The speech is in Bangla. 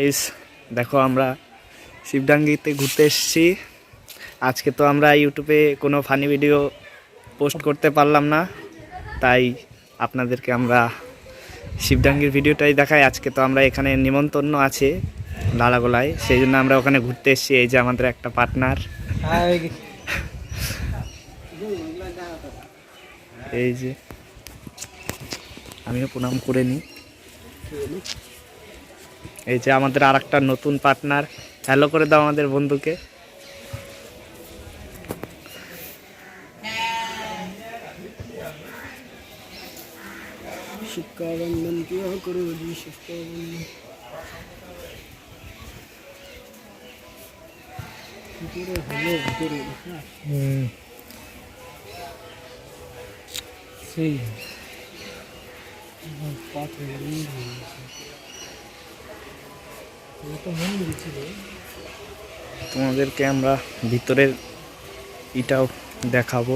গাইস দেখো আমরা শিবডাঙ্গিতে ঘুরতে এসেছি। আজকে তো আমরা ইউটিউবে কোনো ফানি ভিডিও পোস্ট করতে পারলাম না। তাই আপনাদেরকে আমরা শিবডাঙ্গির ভিডিওটাই দেখাই। আজকে তো আমরা এখানে নিমন্ত্রণ আছে লালাগোলায়। সেই জন্য আমরা ওখানে ঘুরতে এসেছি। এই যে আমাদের একটা পার্টনার এই যে, আমিও প্রণাম করে নিই। এই যে আমাদের আর একটা নতুন পার্টনার হ্যালো করে দাও আমাদের বন্ধুকে। সেই। তোমাদেরকে আমরা ভিতরের ইটাও দেখাবো